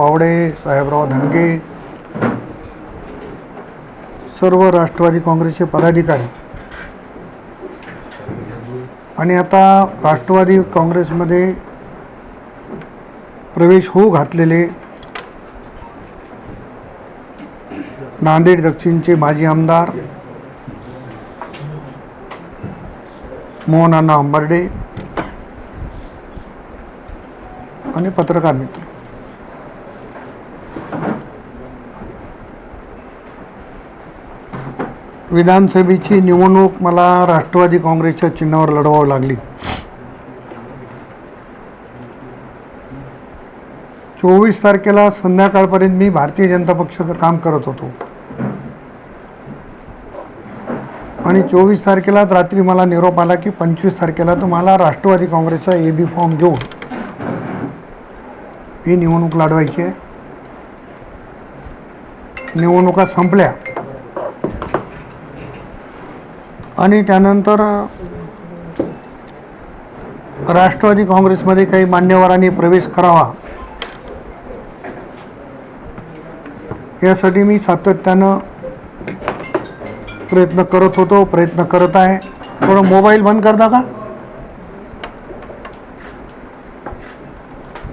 पावडे साहेबराव धनगे सर्व राष्ट्रवादी काँग्रेसचे पदाधिकारी. आणि आता राष्ट्रवादी काँग्रेसमध्ये प्रवेश होऊ घातलेले नांदेड दक्षिणचे माजी आमदार मोहन अण्णा अंबर्डे आणि पत्रकार मित्र. विधानसभेची निवडणूक मला राष्ट्रवादी काँग्रेसच्या चिन्हावर लढवावी लागली. चोवीस तारखेला संध्याकाळपर्यंत मी भारतीय जनता पक्षाचं काम करत होतो. आणि चोवीस तारखेला रात्री मला निरोप आला की पंचवीस तारखेला तुम्हाला राष्ट्रवादी काँग्रेसचा ए बी फॉर्म घेऊन ही निवडणूक लढवायची आहे. निवडणुका संपल्या. आणि त्यानंतर राष्ट्रवादी काँग्रेसमध्ये काही मान्यवरांनी प्रवेश करावा. यासाठी मी सातत्यानं प्रयत्न करत होतो प्रयत्न करत आहे. थोडं मोबाईल बंद करता का?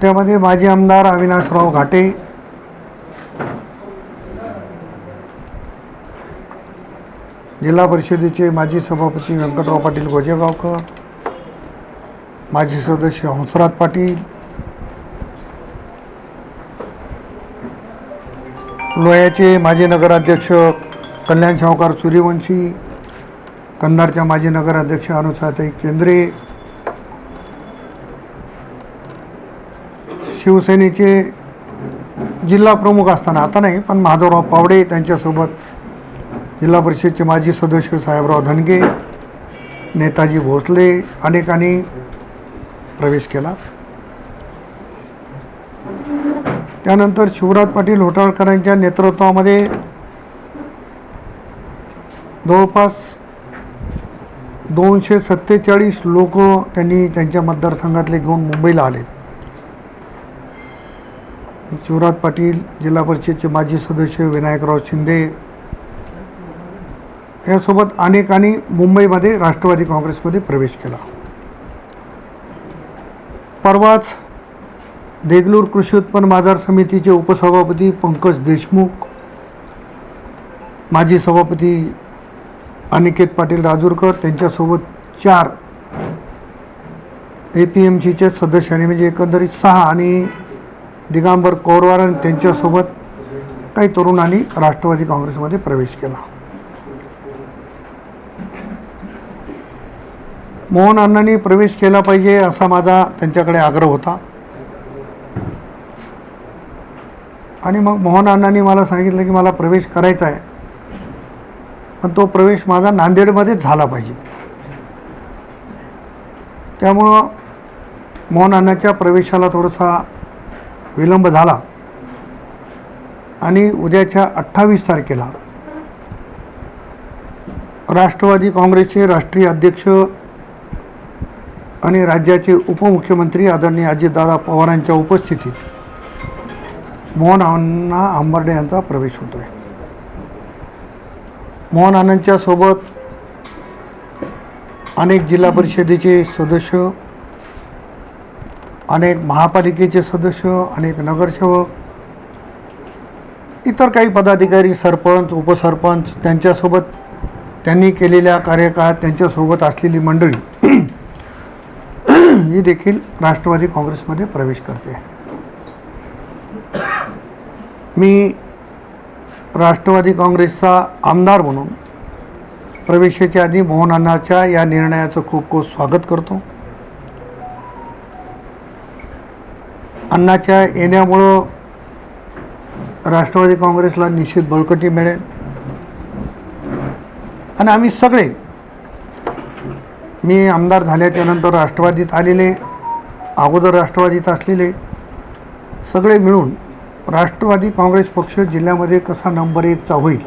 त्यामध्ये माजी आमदार अविनाशराव घाटे जिल्हा परिषदेचे माजी सभापती व्यंकटराव पाटील गोजेगावकर माजी सदस्य हंसराज पाटील लोह्याचे माजी नगराध्यक्ष कल्याण शावकार सूर्यवंशी कंधारच्या माजी नगराध्यक्ष अनुसाताई केंद्रे शिवसेनेचे जिल्हा प्रमुख असताना आता नाही पण माधवराव पावडे त्यांच्यासोबत जिल्हा परिषदचे माजी सदस्य साहेबराव धनगे नेताजी भोसले अनेकांनी प्रवेश केला. त्यानंतर शिवराज पाटील होटाळकरांच्या नेतृत्वामध्ये जवळपास दोनशे सत्तेचाळीस लोक त्यांनी त्यांच्या मतदारसंघातले घेऊन मुंबईला आले. शिवराज पाटील जिल्हा परिषदचे माजी सदस्य विनायकराव शिंदे यासोबत अनेकांनी मुंबईमध्ये राष्ट्रवादी काँग्रेसमध्ये प्रवेश केला. परवाच देगलूर कृषी उत्पन्न बाजार समितीचे उपसभापती पंकज देशमुख माजी सभापती अनिकेत पाटील राजूरकर त्यांच्यासोबत चार ए पी एम सीच्या सदस्यांनी म्हणजे एकंदरीत सहा आणि दिगांबर कौरवार आणि त्यांच्यासोबत काही तरुणांनी राष्ट्रवादी काँग्रेसमध्ये प्रवेश केला. मोहन अण्णांनी प्रवेश केला पाहिजे असा माझा त्यांच्याकडे आग्रह होता. आणि मग मोहन अण्णांनी मला सांगितलं की मला प्रवेश करायचा आहे. पण तो प्रवेश माझा नांदेडमध्येच झाला पाहिजे. त्यामुळं मोहन अण्णाच्या प्रवेशाला थोडासा विलंब झाला. आणि उद्याच्या अठ्ठावीस तारखेला राष्ट्रवादी काँग्रेसचे राष्ट्रीय अध्यक्ष आणि राज्याचे उपमुख्यमंत्री आदरणीय अजितदादा पवारांच्या उपस्थितीत मोहन अण्णा आंबर्डे यांचा प्रवेश होतो आहे. मोहन आनंदच्या सोबत अनेक जिल्हा परिषदेचे सदस्य अनेक महापालिकेचे सदस्य अनेक नगरसेवक इतर काही पदाधिकारी सरपंच उपसरपंच त्यांच्यासोबत त्यांनी केलेल्या कार्यकाळात त्यांच्यासोबत असलेली मंडळी ही देखील राष्ट्रवादी काँग्रेसमध्ये प्रवेश करते. मी राष्ट्रवादी काँग्रेसचा आमदार म्हणून प्रवेशाच्या आधी मोहन अण्णाच्या या निर्णयाचं खूप खूप स्वागत करतो. अण्णाच्या येण्यामुळं राष्ट्रवादी काँग्रेसला निश्चित बळकटी मिळेल. आणि आम्ही सगळे मी आमदार झाल्याच्यानंतर राष्ट्रवादीत आलेले अगोदर राष्ट्रवादीत असलेले सगळे मिळून राष्ट्रवादी काँग्रेस पक्ष जिल्ह्यामध्ये कसा नंबर एकचा होईल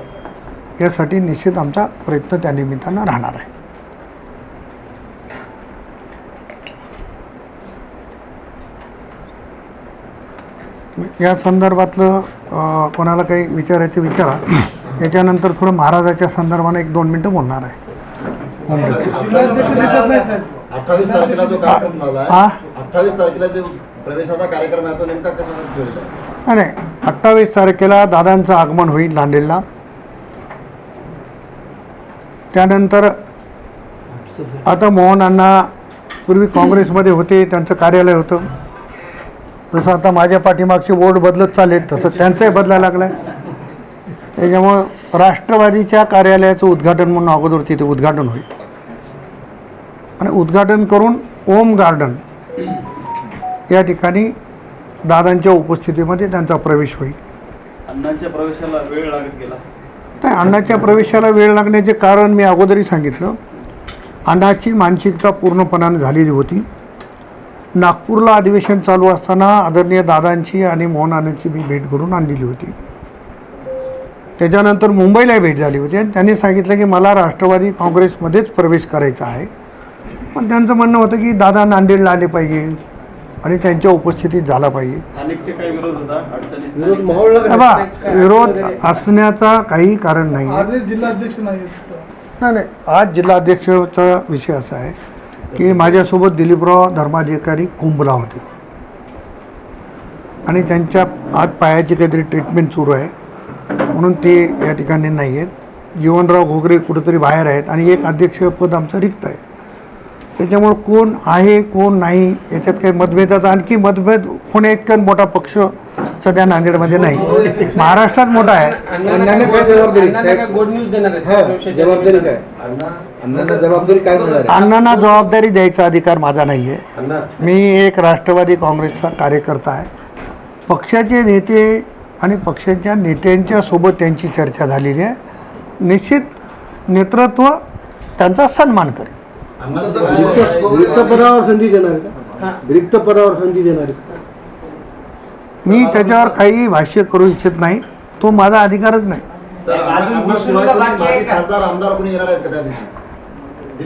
यासाठी निश्चित आमचा प्रयत्न त्या निमित्तानं राहणार आहे. या संदर्भातलं कोणाला काही विचारायचं विचारा. त्याच्यानंतर थोडं महाराजाच्या संदर्भाने एक दोन मिनटं बोलणार आहे. अठ्ठावीस तारखेला जो कार्यक्रम झाला? अठ्ठावीस तारखेला जो प्रवेशाचा कार्यक्रम आहे तो नेमका कशासाठी ठेवलेला आहे? नाही नाही. अठ्ठावीस तारखेला दादांचं आगमन होईल नांदेडला. त्यानंतर आता मोहन अण्णा पूर्वी काँग्रेसमध्ये होते त्यांचं कार्यालय होतं. जसं आता माझ्या पाठीमागचे बोर्ड बदलत चाललेत तसं त्यांचंही बदलायला लागलं आहे त्याच्यामुळं राष्ट्रवादीच्या कार्यालयाचं उद्घाटन म्हणून अगोदर तिथे उद्घाटन होईल. आणि उद्घाटन करून ओम गार्डन या ठिकाणी दादांच्या उपस्थितीमध्ये त्यांचा प्रवेश होईल. अण्णांच्या प्रवेशाला वेळ लागत गेला. नाही अण्णाच्या प्रवेशाला वेळ लागण्याचे कारण मी अगोदरही सांगितलं. अण्णाची मानसिकता पूर्णपणाने झालेली होती. नागपूरला अधिवेशन चालू असताना आदरणीय दादांची आणि मोहन आनंदची मी भेट घडून आणलेली होती. त्याच्यानंतर मुंबईला भेट झाली होती आणि त्यांनी सांगितलं की मला राष्ट्रवादी काँग्रेसमध्येच प्रवेश करायचा आहे. पण त्यांचं म्हणणं होतं की दादा नांदेडला आले पाहिजे आणि त्यांच्या उपस्थितीत झाला पाहिजे. विरोध होता? अडचणी विरोध स्थानिक- माहोल हे पहा, विरोध असण्याचा काही कारण नाही आहे. आजच जिल्हाध्यक्ष नाही नाही नाही. आज जिल्हाध्यक्षाचा विषय असा आहे की माझ्यासोबत दिलीपराव धर्माधिकारी कुंभला होते. आणि त्यांच्या आज पायाची काहीतरी ट्रीटमेंट सुरू आहे. म्हणून ते या ठिकाणी नाही आहेत. जीवनराव घोगरे कुठेतरी बाहेर आहेत आणि एक अध्यक्षपद आमचं रिक्त आहे. त्याच्यामुळं कोण आहे कोण नाही याच्यात काही मतभेदाचा आणखी मतभेद होण्या इतका मोठा पक्ष सध्या नांदेडमध्ये नाही. महाराष्ट्रात मोठा आहे. अण्णांना काय जबाबदारी? अण्णांना काय गुड न्यूज देणार आहेत? हा, प्रवेशाच्या जबाबदारी निमित्ताने? काय? अण्णांना जबाबदारी काय होणार आहे? अण्णांना जबाबदारी द्यायचा अधिकार माझा नाही आहे अण्णा. मी एक राष्ट्रवादी काँग्रेसचा कार्यकर्ता आहे. पक्षाचे नेते आणि पक्षाच्या नेत्यांच्या सोबत त्यांची चर्चा झालेली आहे. निश्चित नेतृत्व त्यांचा सन्मान करेल. रिक्त पदावर संधी देणार का रिक्त पदावर संधी देणार मी त्याच्यावर काही भाष्य करू इच्छित नाही. तो माझा अधिकारच नाही.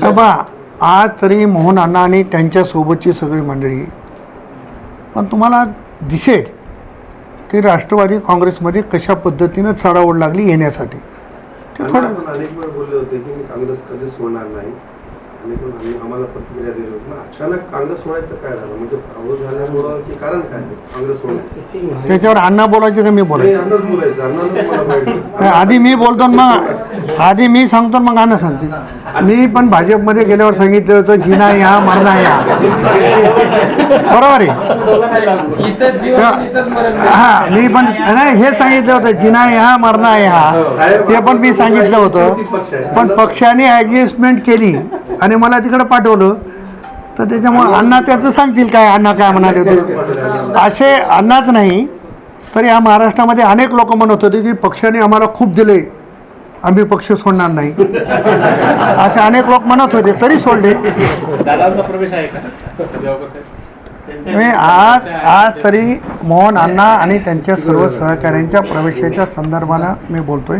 तर? बा आज तरी मोहन अण्णा आणि त्यांच्यासोबतची सगळी मंडळी. पण तुम्हाला दिसेल की राष्ट्रवादी काँग्रेसमध्ये कशा पद्धतीनं चढाओढ लागली येण्यासाठी. ते थोडं आपण अनेक वेळ बोलले होते की मी काँग्रेस कधीच सोडणार नाही. आणि पण आम्ही आम्हाला प्रतिक्रिया दिली होती. पण अचानक काँग्रेस सोडायचं काय झालं? म्हणजे अवरोध झाल्यामुळं की कारण काय काँग्रेस सोडण्याचं त्याच्यावर अण्णा बोलायचे का मी नाही, बोलायचं. अन्नच बोलायचं. अन्नानं मला माहिती नाही, आधी मी बोलतो ना मग आधी मी सांगतो ना मग अण्णा सांगते मी पण भाजपमध्ये गेल्यावर सांगितलं होतं जिना या मरणा या. बरोबर आहे? इथंच जीवन इथंच मरण. हा मी पण नाही हे सांगितलं होतं जिना या मरणा या. ते पण मी सांगितलं होतं. पण पक्षाने ॲडजस्टमेंट केली आणि मला तिकडे पाठवलं. तर त्याच्यामुळे अण्णा त्याचं सांगतील काय अण्णा काय म्हणाले होते. असे अण्णाच नाही तर या महाराष्ट्रामध्ये अनेक लोक म्हणत होते की पक्षाने आम्हाला खूप दिले आम्ही पक्ष सोडणार नाही. असे अनेक लोक म्हणत होते तरी सोडले? मी आज आज तरी मोहन अण्णा आणि त्यांच्या सर्व सहकाऱ्यांच्या प्रवेशाच्या संदर्भानं मी बोलतोय.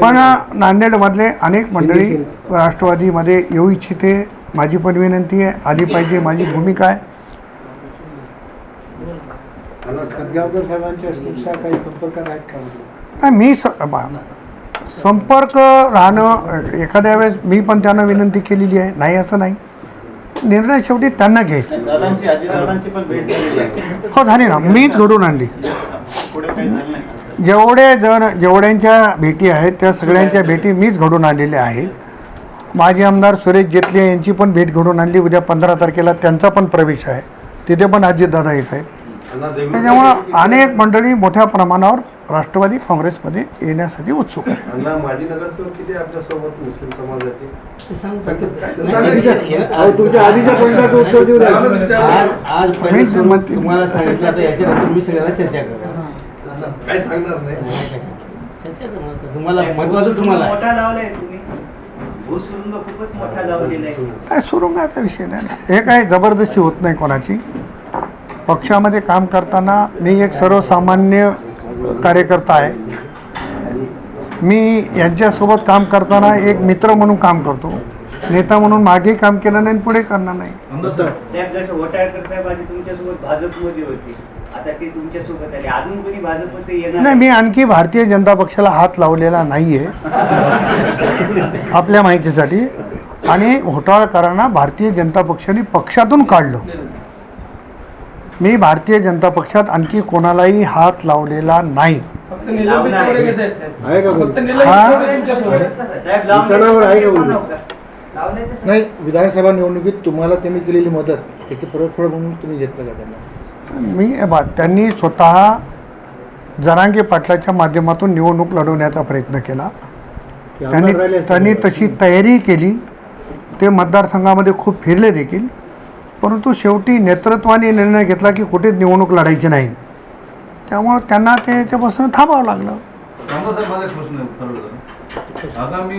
पण नांदेडमधले अनेक मंडळी राष्ट्रवादीमध्ये येऊ इच्छिते. माझी पण विनंती आहे. आली पाहिजे. माझी भूमिका आहे. का नाही मी संपर्क राहणं एखाद्या वेळेस मी पण त्यांना विनंती केलेली आहे. नाही असं नाही. निर्णय शेवटी त्यांना घ्यायचा. दादांची आजी दादांची पण भेट झालेली आहे. हो झाली ना. मीच घडून आणली. पुढे काही झालं नाही. जेवढे जण जेवढ्यांच्या भेटी आहेत त्या सगळ्यांच्या भेटी मीच घडून आणलेल्या आहेत. माजी आमदार सुरेश जेटले यांची पण भेट घडून आणली. उद्या पंधरा तारखेला त्यांचा पण प्रवेश आहे. तिथे पण अजितदादा येत आहेत. त्याच्यामुळं अनेक मंडळी मोठ्या प्रमाणावर राष्ट्रवादी काँग्रेसमध्ये येण्यासाठी उत्सुक आहे. आज तुम्हाला सांगितलं याच्यानंतर मी चर्चा काय सांगणार नाही. चर्चा करणार आता. तुम्हाला महत्वाचं तुम्हाला आहे. मोठा लावलाय तुम्ही. भूसुरुंग खूपच मोठा लावलेला आहे. काय सुरुंगाचा विषय नाही ना. हे काय जबरदस्ती होत नाही कोणाची? पक्षामध्ये काम करताना मी एक सर्वसामान्य कार्यकर्ता आहे. मी यांच्यासोबत काम करताना एक मित्र म्हणून काम करतो. नेता म्हणून मागे काम केलं नाही आणि पुढे करणार नाही. आमदार साहेब साहेब जसं वटाळकर साहेब आधी तुमच्यासोबत भाजपमध्ये होते. आता ते तुमच्यासोबत आले अजून कोणी भाजपचं येणार नाही मी आणखी भारतीय जनता पक्षाला हात लावलेला नाही आहे आपल्या माहितीसाठी आणि घोटाळकरांना भारतीय जनता पक्षाने पक्षातून काढलं मी भारतीय जनता पक्षात आणखी कोणालाही हात लावलेला नाही फक्त निलंबित तेवढे घेत आहे साहेब. आहे का कोणी? फक्त निलंबित हा? तेवढे तुमच्यासोबत आहे. साहेब लावण्याचं निशाणावर आहे का पण कोणी? नव्हतं. लावण्याचं नाही विधानसभा निवडणुकीत तुम्हाला त्यांनी केलेली मदत त्याची परतफेड म्हणून तुम्ही घेतलं का त्यांना मी हे बा त्यांनी स्वतः जरांगे पाटलाच्या माध्यमातून निवडणूक लढवण्याचा प्रयत्न केला. त्यांनी. त्यांनी तशी तयारी केली. ते मतदारसंघामध्ये खूप फिरले देखील. परंतु शेवटी नेतृत्वाने निर्णय घेतला की कुठेच निवडणूक लढायची नाही. त्यामुळं त्यांना त्याच्यापासून थांबावं लागलं. माझा प्रश्न उत्तर आगामी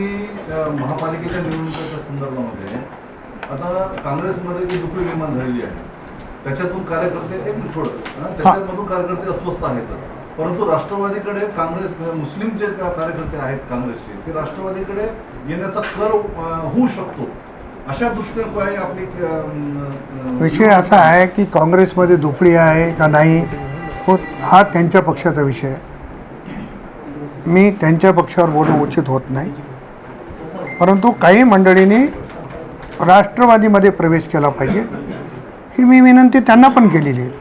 महापालिकेच्या निवडणुकीच्या संदर्भामध्ये आता काँग्रेसमध्ये जी दुसरी निर्माण झालेली आहे त्याच्यातून कार्यकर्ते एक थोडं त्याच्यामधून कार्यकर्ते अस्वस्थ आहेत. परंतु राष्ट्रवादीकडे काँग्रेस मुस्लिम जे का- कार्यकर्ते आहेत काँग्रेसचे ते राष्ट्रवादीकडे येण्याचा अ, होऊ शकतो. अशा दृष्टीने आपली विषय असा आहे की काँग्रेसमध्ये दुफळी आहे का नाही हो हा त्यांच्या पक्षाचा विषय आहे. मी त्यांच्या पक्षावर बोलणं उचित होत नाही. परंतु काही मंडळींनी राष्ट्रवादीमध्ये प्रवेश केला पाहिजे. ही मी विनंती त्यांना पण केलेली आहे.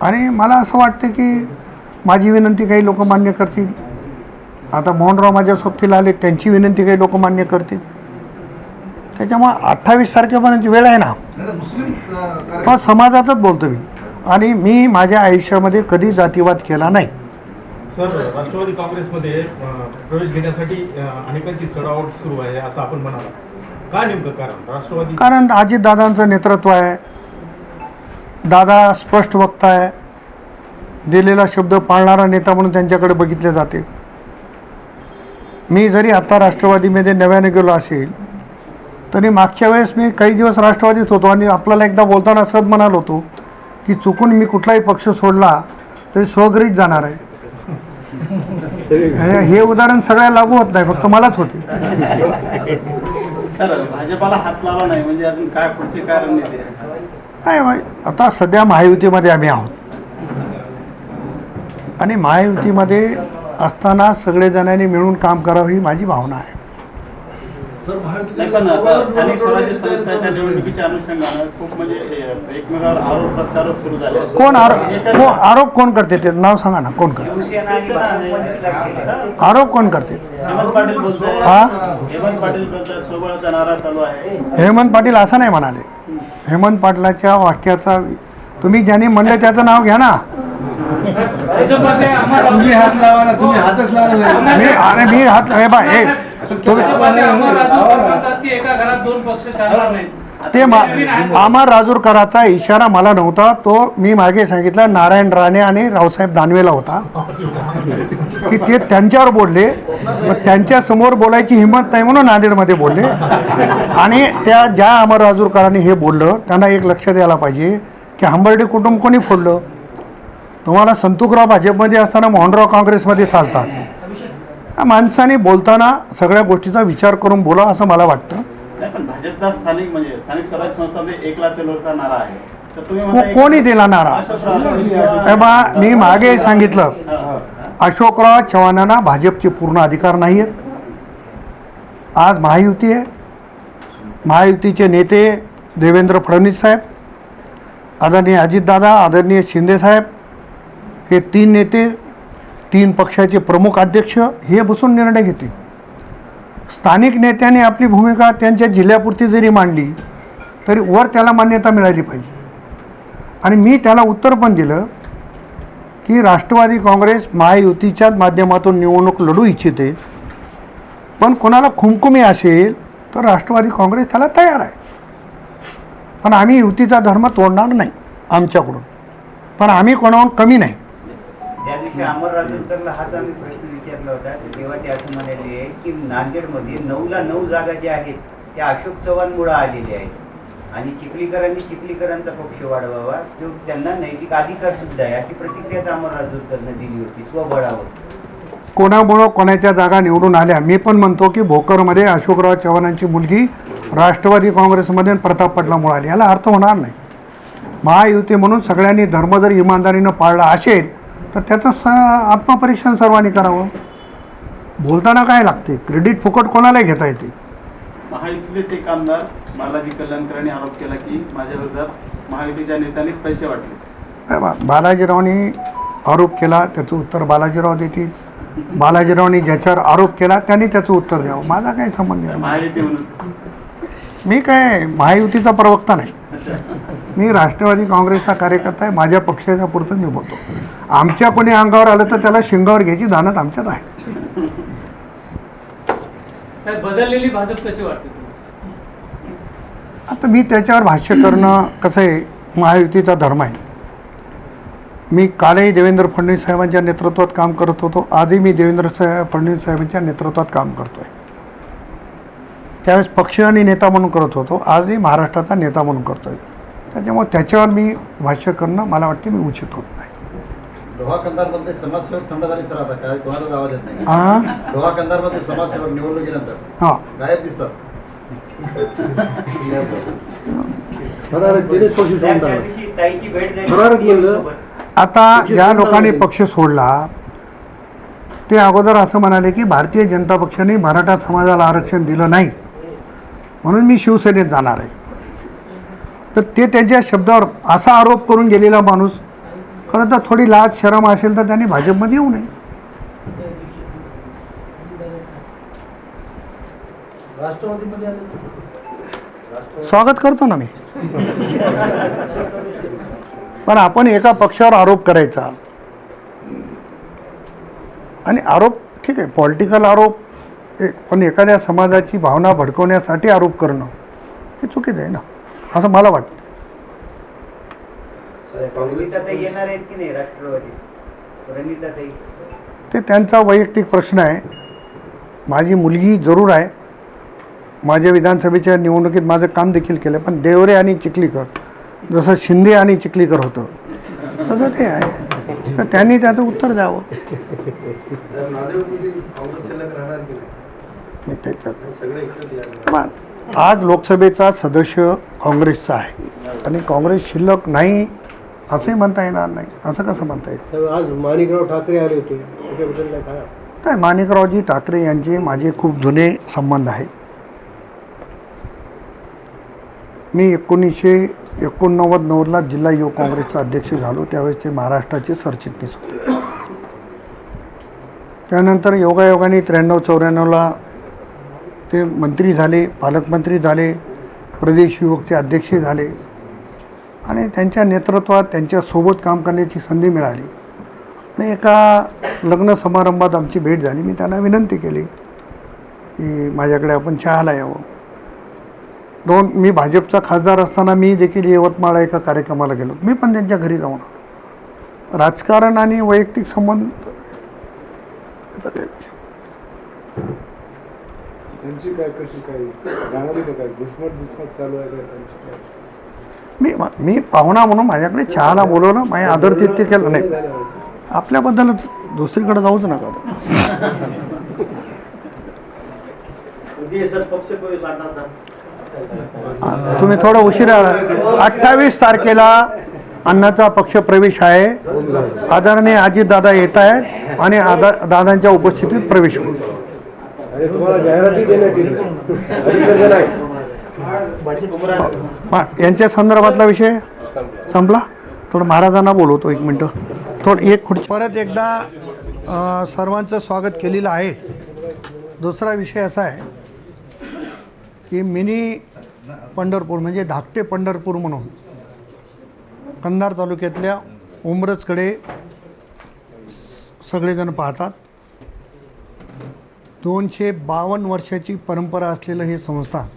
आणि मला असं वाटतं की माझी विनंती काही लोक मान्य करतील. आता मोहनराव माझ्या सोबतीला आले त्यांची विनंती काही लोक मान्य करतील. त्याच्यामुळे अठ्ठावीस तारखेपर्यंत वेळ आहे ना. पण समाजातच बोलतो मी. आणि मी माझ्या आयुष्यामध्ये कधी जातीवाद केला नाही. सर राष्ट्रवादी काँग्रेसमध्ये प्रवेश घेण्यासाठी अनेकांची चढाओढ सुरू आहे असं आपण म्हणाला. नेमकं कारण? राष्ट्रवादी कारण अजितदादांचं नेतृत्व आहे. दादा स्पष्ट वक्ता आहे. दिलेला शब्द पाळणारा नेता म्हणून त्यांच्याकडे बघितले जाते. मी जरी आत्ता राष्ट्रवादीमध्ये नव्याने गेलो असेल तरी मागच्या वेळेस मी काही दिवस राष्ट्रवादीत होतो आणि आपल्याला एकदा बोलताना सहज म्हणालो होतो की चुकून मी कुठलाही पक्ष सोडला तरी स्वगृहीत जाणार आहे. हे- हे उदाहरण सगळ्या लागू होत नाही फक्त मलाच होते. सर भाजपाला हात लावला नाही म्हणजे अजून काय पुढचे काय रणनीती आहे? नाही बाई, आता सध्या महायुतीमध्ये आम्ही आहोत आणि महायुतीमध्ये असताना सगळेजणांनी मिळून काम करावं ही माझी भावना आहे नाही पण आता सर्वच स्थानिक स्वराज्य निवडणुकीचे संस्थाच्या निवडणुकीच्या अनुषंगानं खूप म्हणजे ए, एकमेकावर आरोप प्रत्यारोप सुरू झाले आहेत. कोण आरोप एकंदरीत कोण आरोप कोण करते ते? नाव सांगा ना कोण करते. आरोप कोण करते? हेमंत पाटील बोलतोय. हा? हेमंत पाटील बोलतोय सोबळाचा नारा चालू आहे. हेमंत पाटील असं नाही म्हणाले. हेमंत पाटलाच्या वाक्याचा तुम्ही ज्यांनी म्हणलं त्याचं नाव घ्या ना. तुम्ही हात लावा ना तुम्ही हातच लावा मी अरे मी हात हे बा हे तुम्ही ते मा अमर राजूरकराचा इशारा मला नव्हता. तो मी मागे सांगितला नारायण राणे आणि रावसाहेब दानवेला होता. की ते त्यांच्यावर बोलले. मग त्यांच्यासमोर बोलायची हिंमत नाही म्हणून नांदेडमध्ये बोलले. आणि त्या ज्या अमर राजूरकरांनी हे बोललं त्यांना एक लक्ष द्यायला पाहिजे की हंबर्डे कुटुंब कोणी फोडलं? तुम्हाला संतुकराव भाजपमध्ये असताना मोहनराव काँग्रेसमध्ये चालतात. माणसाने बोलताना सगळ्या गोष्टीचा विचार करून बोला असं मला वाटतं. नाही पण भाजपचा स्थानिक म्हणजे स्थानिक स्वराज्य संस्थामध्ये एक लाख लोकचा नारा आहे. तर तुम्ही को- म्हणता एक- कोणी दिला नारा हे बा मी मागे सांगितलं. हा. अशोकराव चव्हाणांना भाजपचे पूर्ण अधिकार नाही आहेत आज महायुती आहे. महायुतीचे नेते देवेंद्र फडणवीस साहेब आदरणीय अजितदादा आदरणीय शिंदेसाहेब हे तीन नेते तीन पक्षाचे प्रमुख अध्यक्ष हे बसून निर्णय घेतील. स्थानिक नेत्याने आपली भूमिका त्यांच्या जिल्ह्यापुरती जरी मांडली तरी वर त्याला मान्यता मिळाली पाहिजे. आणि मी त्याला उत्तर पण दिलं की राष्ट्रवादी काँग्रेस महायुतीच्याच माध्यमातून निवडणूक लढू इच्छिते पण कोणाला खुमखुमी असेल तर राष्ट्रवादी काँग्रेस त्याला तयार आहे. पण आम्ही युतीचा धर्म तोडणार नाही आमच्याकडून. पण आम्ही कोणाहून कमी नाही. अमर राजूरकरला हाच आम्ही प्रश्न विचारला होता. तेव्हा ते असं म्हणाले की नांदेडमध्ये नऊला नऊ जागा ज्या आहेत त्या अशोक चव्हाणमुळे आलेल्या आहेत. आणि चिखलीकरांनी चिखलीकरांचा पक्ष वाढवावा. तो त्यांना नैतिक अधिकार सुद्धा आहे अशी प्रतिक्रिया अमर राजूरकरनं दिली होती स्वबळावर. कोणामुळं कोणाच्या जागा निवडून आल्या? मी पण म्हणतो की भोकरमध्ये अशोकराव चव्हाणांची मुलगी राष्ट्रवादी काँग्रेसमध्ये प्रताप पाटलामुळे आली. याला अर्थ होणार नाही. महायुती म्हणून सगळ्यांनी धर्म जर इमानदारीनं पाळला असेल तर त्याचं स आत्मपरीक्षण सर्वांनी करावं. बोलताना काय लागते? क्रेडिट फुकट कोणालाही घेता येते. महायुतीचेच एक आमदार बालाजी कल्याणकर यांनी आरोप केला की माझ्या विरोधात महायुतीच्या नेत्यांनी पैसे वाटले. बालाजीरावनी आरोप केला त्याचं उत्तर बालाजीराव देतील. बालाजीरावनी ज्याच्यावर आरोप केला त्यांनी त्याचं उत्तर द्यावं. माझा काही संबंध नाही. मी काय महायुतीचा प्रवक्ता नाही. मी राष्ट्रवादी काँग्रेसचा कार्यकर्ता आहे माझ्या पक्षाच्या पुरतं मी बोलतो. आमच्या कोणी अंगावर आलं तर त्याला शिंगावर घ्यायची दानत आमच्यात आहे. साहेब बदललेली भाजप कशी वाटते तुम्हाला? आता मी त्याच्यावर भाष्य करणं कसं आहे महायुतीचा धर्म आहे. मी कालही देवेंद्र फडणवीस साहेबांच्या नेतृत्वात काम करत होतो आजही मी देवेंद्र साहेब फडणवीस साहेबांच्या नेतृत्वात काम करतो आहे त्यावेळेस पक्ष आणि नेता म्हणून करत होतो आजही महाराष्ट्राचा नेता म्हणून करतो आहे त्याच्यामुळे त्याच्यावर मी भाष्य करणं मला वाटते मी उचित होत नाही. लोहा कंदार मधले समाजसेवक थंड झाले सर आता काय कोणालाच आवाज येत नाही. हां लोहा कंदार मधले समाजसेवक निवडणुकीनंतर. हां. गायब दिसतात. फरार दिनेश पक्षी साहेब, त्या सोडणार दिवशी ताईची भेट झाली फरारच म्हणलं. सोबत. आता ज्या लोकांनी पक्ष सोडला ते अगोदर असं म्हणाले की भारतीय जनता पक्षाने मराठा समाजाला आरक्षण दिलं नाही. म्हणून मी शिवसेनेत जाणार आहे. तर ते त्यांच्या शब्दावर असा आरोप करून गेलेला माणूस खरं तर थोडी लाज शरम असेल तर त्यांनी भाजपमध्ये येऊ नये. स्वागत करतो ना मी. पण आपण एका पक्षावर आरोप करायचा. आणि आरोप ठीक आहे पॉलिटिकल आरोप पण एखाद्या समाजाची भावना भडकवण्यासाठी आरोप करणं हे चुकीचं आहे ना. असं मला वाटतं. ते त्यांचा वैयक्तिक प्रश्न आहे. माझी मुलगी जरूर आहे. माझ्या विधानसभेच्या निवडणुकीत माझं काम देखील केलं पण देवरे आणि चिखलीकर जसं शिंदे आणि चिखलीकर होतं तसं ते आहे. तर त्यांनी त्याचं उत्तर द्यावं. त्याच्यात आज लोकसभेचा सदस्य काँग्रेसचा आहे. आणि काँग्रेस शिल्लक नाही असंही म्हणता येणार नाही. असं कसं म्हणता येईल? आज माणिकराव ठाकरे आले होते. काय? माणिकरावजी ठाकरे यांचे माझे खूप जुने संबंध आहेत. मी एकोणीसशे एकोणनव्वद नव्वदला जिल्हा युवक काँग्रेसचा अध्यक्ष झालो. त्यावेळेस ते महाराष्ट्राचे सरचिटणीस होते. त्यानंतर योगायोगाने त्र्याण्णव चौऱ्याण्णवला ते मंत्री झाले पालकमंत्री झाले प्रदेश युवकचे अध्यक्ष झाले. आणि त्यांच्या नेतृत्वात त्यांच्यासोबत काम करण्याची संधी मिळाली. आणि एका लग्न समारंभात आमची भेट झाली. मी त्यांना विनंती केली की माझ्याकडे आपण चहाला यावं. दोन मी भाजपचा खासदार असताना मी देखील यवतमाळ एका कार्यक्रमाला गेलो. मी पण त्यांच्या घरी जाऊन आलो. राजकारण आणि वैयक्तिक संबंध त्यांची काय कशी काय? जाणवली का काय? घुसमट घुसमट चालू आहे का त्यांची काय? मी मी पाहुणा म्हणून माझ्याकडे चहाला बोलवलं माझ्या आदर तिथे केलं नाही. आपल्याबद्दलच दुसरीकडे जाऊच नका. तुम्ही थोडं उशिरा अठ्ठावीस तारखेला अण्णाचा पक्ष प्रवेश आहे. आदरणीय अजितदादा येत आहेत आणि आदा दादांच्या उपस्थितीत प्रवेश होईल. आणि तुम्हाला जाहिराती देण्यात येईल. अधिकृत नाही यांच्या संदर्भातला विषय संपला? थोडं महाराजांना बोलवतो एक मिनटं. थोडं एक खुर्ची. परत एकदा सर्वांचं स्वागत केलेलं आहे. दुसरा विषय असा आहे की मिनी पंढरपूर म्हणजे धाकटे पंढरपूर म्हणून कंधार तालुक्यातल्या उमरजकडे सगळेजण पाहतात. दोनशे बावन्न वर्षाची परंपरा असलेलं हे संस्थान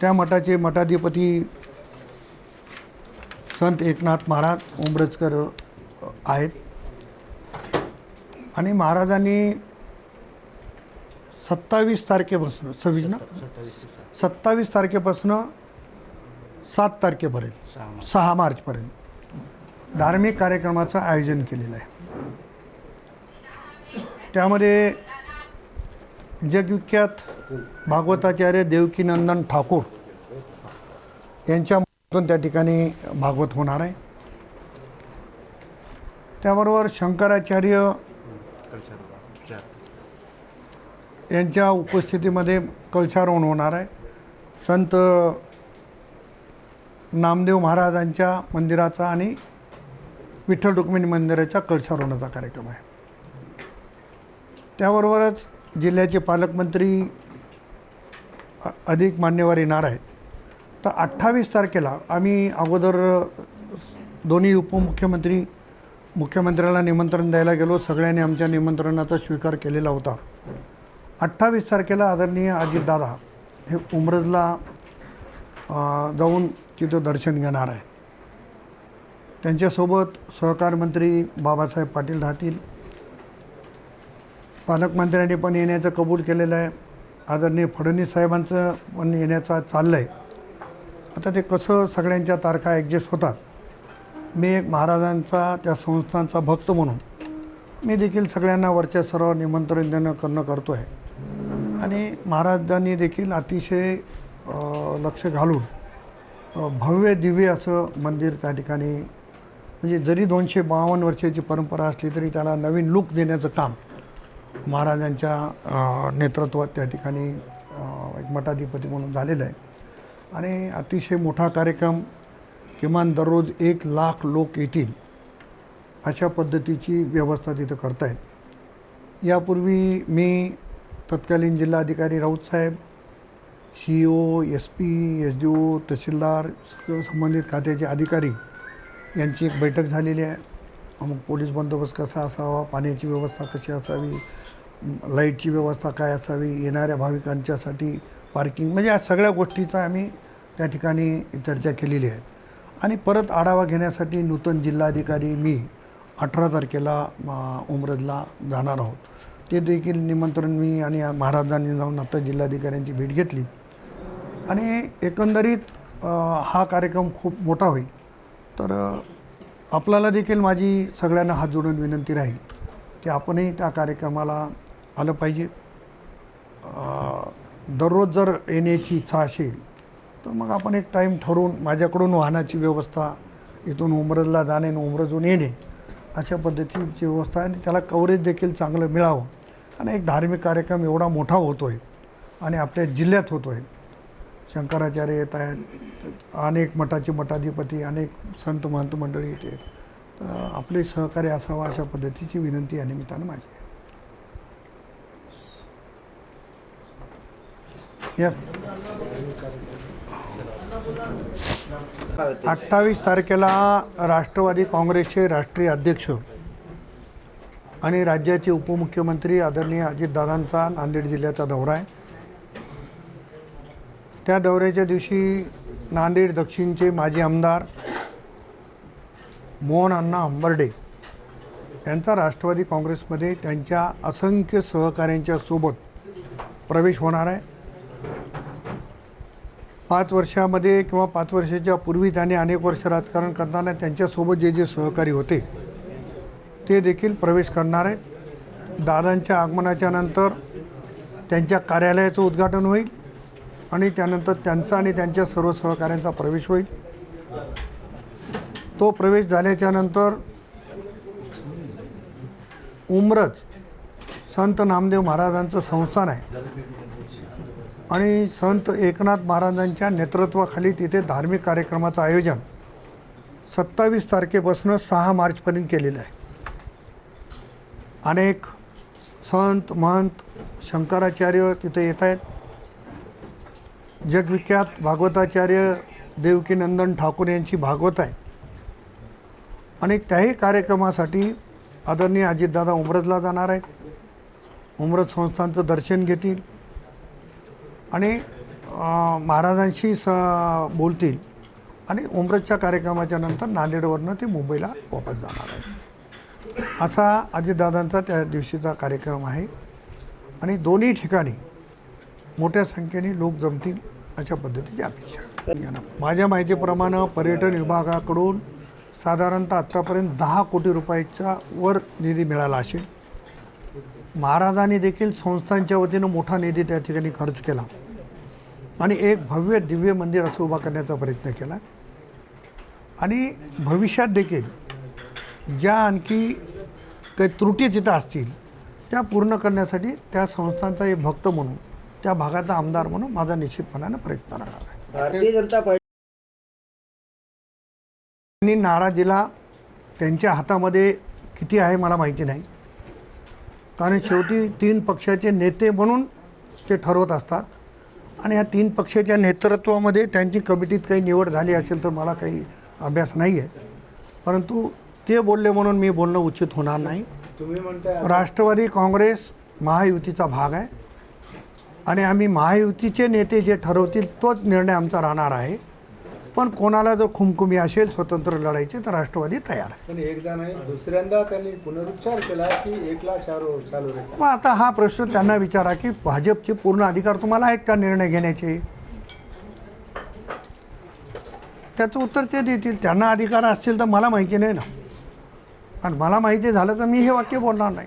त्या मठाचे मठाधिपती संत एकनाथ महाराज उमरजकर आहेत. आणि महाराजांनी सत्तावीस तारखेपासून सव्वीस ना? सत्तावीस तारखेपासून सात तारखेपर्यंत सहा मार्चपर्यंत धार्मिक कार्यक्रमाचं आयोजन केलेलं आहे. त्यामध्ये जगविख्यात भागवताचार्य देवकीनंदन ठाकूर यांच्या त्या ठिकाणी भागवत होणार आहे. त्याबरोबर शंकराचार्य यांच्या उपस्थितीमध्ये कलशारोहण होणार आहे. संत नामदेव महाराजांच्या मंदिराचा आणि विठ्ठल रुक्मिणी मंदिराच्या कळसारोहणाचा कार्यक्रम आहे. त्याबरोबरच जिल्ह्याचे पालकमंत्री अधिक मान्यवर येणार आहेत. तर अठ्ठावीस तारखेला आम्ही अगोदर दोन्ही उपमुख्यमंत्री मुख्यमंत्र्याला निमंत्रण द्यायला गेलो. सगळ्यांनी आमच्या निमंत्रणाचा स्वीकार केलेला होता. अठ्ठावीस तारखेला आदरणीय अजितदादा हे उमरजला जाऊन तिथं दर्शन घेणार आहे त्यांच्यासोबत सहकार मंत्री बाबासाहेब पाटील राहतील. पालकमंत्र्यांनी पण येण्याचं कबूल केलेलं आहे. आदरणीय फडणवीस साहेबांचं पण येण्याचं चाललं आहे आता ते कसं सगळ्यांच्या तारखा ॲडजस्ट होतात? मी एक महाराजांचा त्या संस्थांचा भक्त म्हणून मी देखील सगळ्यांना वरच्या सर्व निमंत्रण देणं करणं करतो आहे आणि महाराजांनी देखील अतिशय लक्ष घालून भव्य दिव्य असं मंदिर त्या ठिकाणी म्हणजे जरी दोनशे बावन्न वर्षाची परंपरा असली तरी त्याला नवीन लूक देण्याचं काम महाराजांच्या नेतृत्वात त्या ठिकाणी एक मठाधिपती म्हणून झालेलं आहे. आणि अतिशय मोठा कार्यक्रम किमान दररोज एक लाख लोक येतील अशा पद्धतीची व्यवस्था तिथं करतायत. यापूर्वी मी तत्कालीन जिल्हाधिकारी राऊत साहेब C O S P S D O तहसीलदार संबंधित खात्याचे अधिकारी यांची एक बैठक झालेली आहे. मग पोलीस बंदोबस्त कसा असावा पाण्याची व्यवस्था कशी असावी लाईटची व्यवस्था काय असावी येणाऱ्या भाविकांच्यासाठी पार्किंग म्हणजे या सगळ्या गोष्टीचा आम्ही त्या ठिकाणी चर्चा केलेली आहे. आणि परत आढावा घेण्यासाठी नूतन जिल्हाधिकारी मी अठरा तारखेला उमरजला जाणार आहोत. ते देखील निमंत्रण मी आणि महाराजांनी जाऊन आता जिल्हाधिकाऱ्यांची भेट घेतली. आणि एकंदरीत हा कार्यक्रम खूप मोठा होईल. तर आपल्याला देखील माझी सगळ्यांना हात जोडून विनंती राहील की आपणही त्या कार्यक्रमाला आलं पाहिजे. दररोज जर येण्याची इच्छा असेल तर मग आपण एक टाईम ठरवून माझ्याकडून वाहनाची व्यवस्था इथून उमरजला जाणे आणि उमरजून येणे अशा पद्धतीची व्यवस्था आणि त्याला कवरेज देखील चांगलं मिळावं. आणि एक धार्मिक कार्यक्रम एवढा मोठा होतो आहे आणि आपल्या जिल्ह्यात होतो आहे शंकराचार्य येत आहेत अनेक मठाचे मठाधिपती अनेक संत महंत मंडळी येते तर आपले सहकार्य असावं अशा पद्धतीची विनंती या निमित्तानं माझी आहे. या अठ्ठावीस तारखेला राष्ट्रवादी काँग्रेसचे राष्ट्रीय अध्यक्ष आणि राज्याचे उपमुख्यमंत्री आदरणीय अजितदादांचा नांदेड जिल्ह्याचा दौरा आहे. त्या दौऱ्याच्या दिवशी नांदेड दक्षिणचे माजी आमदार मोहन अण्णा हंबर्डे यांचा राष्ट्रवादी काँग्रेसमध्ये त्यांच्या असंख्य सहकाऱ्यांच्या सोबत प्रवेश होणार आहे. पाच वर्षामध्ये किंवा पाच वर्षाच्या पूर्वी त्याने अनेक वर्ष राजकारण करताना त्यांच्यासोबत जे जे सहकारी होते ते देखील प्रवेश करणार आहेत. दादांच्या आगमनाच्या नंतर त्यांच्या कार्यालयाचं उद्घाटन होईल आणि त्यानंतर त्यांचा आणि त्यांच्या सर्व सहकाऱ्यांचा प्रवेश होईल. तो प्रवेश झाल्याच्यानंतर उमरज संत नामदेव महाराजांचं संस्थान आहे. आणि संत एकनाथ महाराजांच्या नेतृत्वाखाली तिथे धार्मिक कार्यक्रमाचं आयोजन सत्तावीस तारखेपासून सहा मार्चपर्यंत केलेलं आहे. अनेक संत महंत शंकराचार्य तिथे येत आहेत. जगविख्यात भागवताचार्य देवकीनंदन ठाकूर यांची भागवत आहे. आणि त्याही कार्यक्रमासाठी आदरणीय अजितदादा उमरजला जाणार आहेत. उमरज संस्थांचं दर्शन घेतील. आणि महाराजांशी स बोलतील आणि उमरजच्या कार्यक्रमाच्या नंतर नांदेडवरनं ते मुंबईला वापस जाणार आहे असा अजितदादांचा त्या दिवशीचा कार्यक्रम आहे आणि दोन्ही ठिकाणी मोठ्या संख्येने लोक जमतील अशा पद्धतीची अपेक्षा. माझ्या माहितीप्रमाणे पर्यटन विभागाकडून साधारणतः आत्तापर्यंत दहा कोटी रुपयाच्या वर निधी मिळाला असेल. महाराजांनी देखील संस्थांच्या वतीनं मोठा निधी त्या ठिकाणी खर्च केला. आणि एक भव्य दिव्य मंदिर असं उभा करण्याचा प्रयत्न केला. आणि भविष्यात देखील ज्या आणखी काही त्रुटी तिथं असतील त्या पूर्ण करण्यासाठी त्या संस्थांचा एक भक्त म्हणून त्या भागाचा आमदार म्हणून माझा निश्चितपणाने प्रयत्न राहणार आहे. भारतीय जनता पार्टी त्यांनी नारा दिला त्यांच्या हातामध्ये किती आहे मला माहिती नाही. कारण शेवटी तीन पक्षाचे नेते म्हणून ते ठरवत असतात. आणि ह्या तीन पक्षाच्या नेतृत्वामध्ये त्यांची कमिटीत काही निवड झाली असेल तर मला काही अभ्यास नाही आहे. परंतु ते बोलले म्हणून मी बोलणं उचित होणार नाही. तुम्ही राष्ट्रवादी काँग्रेस महायुतीचा भाग आहे. आणि आम्ही महायुतीचे नेते जे ठरवतील तोच निर्णय आमचा राहणार आहे. पण कोणाला जर खुमखुमी असेल स्वतंत्र लढायचे तर राष्ट्रवादी तयार आहे. पण एकदा नाही दुसऱ्यांदा त्यांनी पुनरुच्चार केला की एकला चालू मग आता हा प्रश्न त्यांना विचारा की भाजपचे पूर्ण अधिकार तुम्हाला आहेत का निर्णय घेण्याचे? त्याचं उत्तर ते देतील. त्यांना अधिकार असतील तर मला माहिती नाही ना. आणि मला माहिती झालं तर मी हे वाक्य बोलणार नाही.